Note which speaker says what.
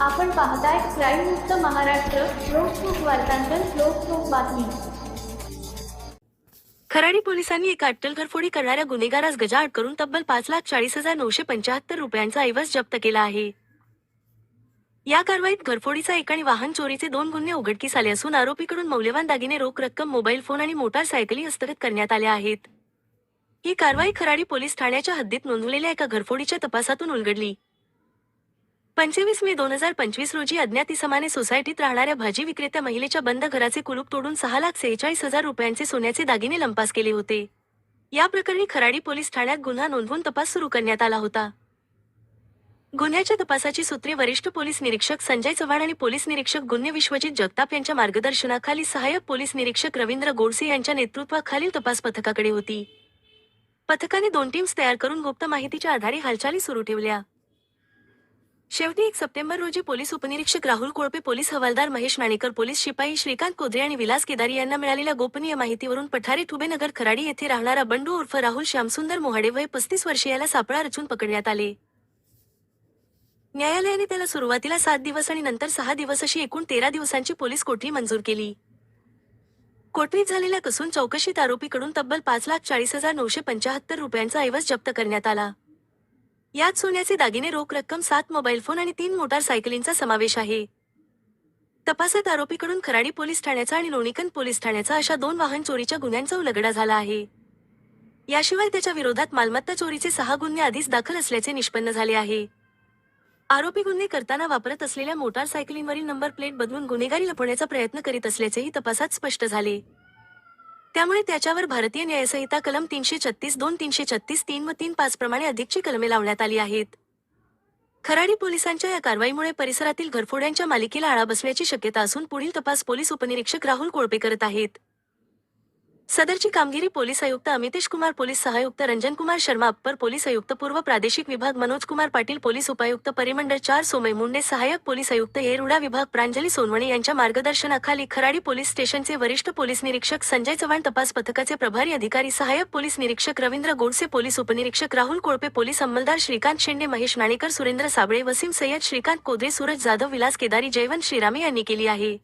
Speaker 1: आपण पाहताय क्राईम मुक्त महाराष्ट्र लोकसुख वार्तांकन लोकसुख बातमी.
Speaker 2: खराडी पोलिसांनी एका अट्टल घरफोडी करणाऱ्या गुन्हेगारास गजाआड करून तब्बल पाच लाख चाळीस हजार नऊशे पंचाहत्तर रुपयांचा ऐवज जप्त केला आहे. या कारवाईत घरफोडीचा एक आणि वाहन चोरीचे दोन गुन्हे उघडकीस आले असून आरोपीकडून मौल्यवान दागिने रोख रक्कम मोबाईल फोन आणि मोटारसायकली हस्तगत करण्यात आल्या आहेत. ही कारवाई खराडी पोलीस ठाण्याच्या हद्दीत नोंदवलेल्या एका घरफोडीच्या तपासातून उलगडली. पंचवीस मे दोन हजार पंचवीस रोजी अज्ञात इसमाने सोसायटीत राहणाऱ्या भाजी विक्रेत्या महिलेच्या बंद घराचे कुलूप तोडून सहा लाख सेहेचाळीस हजार रुपयांचे सोन्याचे दागिने लंपास केले होते. या प्रकरणी खराडी पोलीस ठाण्यात गुन्हा नोंदवून तपास सुरू करण्यात आला होता. गुन्ह्याच्या तपासाची सूत्रे वरिष्ठ पोलीस निरीक्षक संजय चव्हाण आणि पोलीस निरीक्षक गुन्हे विश्वजित जगताप यांच्या मार्गदर्शनाखाली सहाय्यक पोलीस निरीक्षक रवींद्र गोडसे यांच्या नेतृत्वाखालील तपास पथकाकडे होती. पथकाने दोन टीम्स तयार करून गुप्त माहितीच्या आधारे हालचाली सुरू ठेवल्या. शेवटी एक सप्टेंबर रोजी पोलीस उपनिरीक्षक राहुल कोळपे पोलीस हवालदार महेश माणेकर पोलीस शिपाई श्रीकांत कोदरे आणि विलास केदारी यांना मिळालेल्या गोपनीय माहितीवरून पठारे ठुबेनगर खराडी येथे राहणारा बंडू उर्फ राहुल श्यामसुंदर मोहाडे वय पस्तीस वर्षीयाला सापळा रचून पकडण्यात आले. न्यायालयाने त्याला सुरुवातीला सात दिवस आणि नंतर सहा दिवस अशी एकूण तेरा दिवसांची पोलीस कोठडी मंजूर केली. कोठडीत झालेल्या कसून चौकशीत आरोपीकडून तब्बल पाच लाख चाळीस हजार नऊशे पंचाहत्तर रुपयांचा ऐवज जप्त करण्यात आला. यात सोन्याचे दागिने रोख रक्कम सात मोबाईल फोन आणि तीन मोटारसायकलींचा समावेश आहे. तपासात आरोपीकडून खराडी पोलीस ठाण्याचा आणि लोणीकंद पोलीस ठाण्याचा अशा दोन वाहन चोरीच्या गुन्ह्यांचा उलगडा झाला आहे. याशिवाय त्याच्या विरोधात मालमत्ता चोरीचे सहा गुन्हे आधीच दाखल असल्याचे निष्पन्न झाले आहे. आरोपी गुन्हे करताना वापरत असलेल्या मोटारसायकलींवरील नंबर प्लेट बदलून गुन्हेगारी लपवण्याचा प्रयत्न करीत असल्याचेही तपासात स्पष्ट झाले. त्यामुळे त्याच्यावर भारतीय न्यायसंहिता कलम तीनशे छत्तीस दोन तीनशे छत्तीस तीन व तीन पाच प्रमाणे अधिकची कलमे लावण्यात आली आहेत. खराडी पोलिसांच्या या कारवाईमुळे परिसरातील घरफोड्यांच्या मालिकेला आळा बसण्याची शक्यता असून पुढील तपास पोलीस उपनिरीक्षक राहुल कोळपे करत आहेत. सदरची कामगिरी पोलीस आयुक्त अमितेश कुमार पोलीस सहायुक्त रंजन कुमार शर्मा अप्पर पोलीस आयुक्त पूर्व प्रादेशिक विभाग मनोज कुमार पाटील पोलीस उपायुक्त परिमंडळ चार सोमय मुंडे सहाय्यक पोलीस आयुक्त येरुडा विभाग प्रांजली सोनवणे यांच्या मार्गदर्शनाखाली खराडी पोलीस स्टेशनचे वरिष्ठ पोलीस निरीक्षक संजय चव्हाण तपास पथकाचे प्रभारी अधिकारी सहाय्यक पोलीस निरीक्षक रवींद्र गोडसे पोलीस उपनिरीक्षक राहुल कोळपे पोलीस अंमलदार श्रीकांत शेंडे महेश नाणेकर सुरेंद्र साबळे वसीम सय्यद श्रीकांत कोदरे सूरज जाधव विलास केदारी जयवंत श्रीरामे यांनी केली आहे.